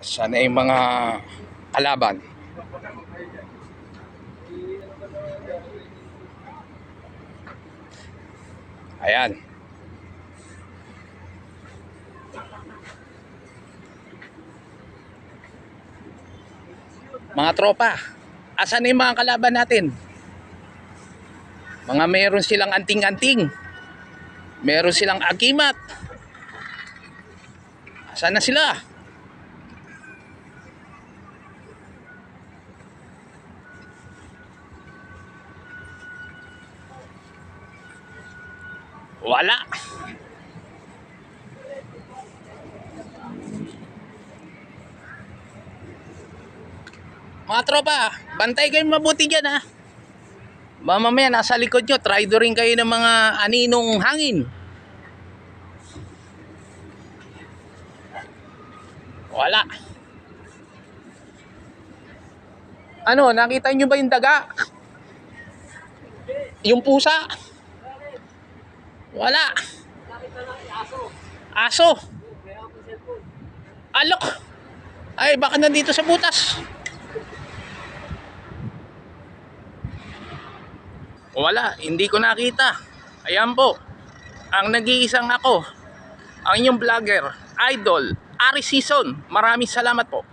Sana yung mga kalaban. Ayan. Mga tropa, asan yung mga kalaban natin? Mga meron silang anting-anting. Meron silang agimat. Asan na sila? Wala. Mga tropa, bantay kayo mabuti dyan ha. Ba mamaya nasa likod nyo, try do rin kayo ng mga aninong hangin. Wala. Ano, nakita nyo ba yung daga? Yung pusa? Wala. Aso. Alok. Ay, baka nandito sa butas. Wala, hindi ko nakita. Ayan po. Ang nag-iisang ako, ang inyong vlogger, idol, Ari Season. Maraming salamat po.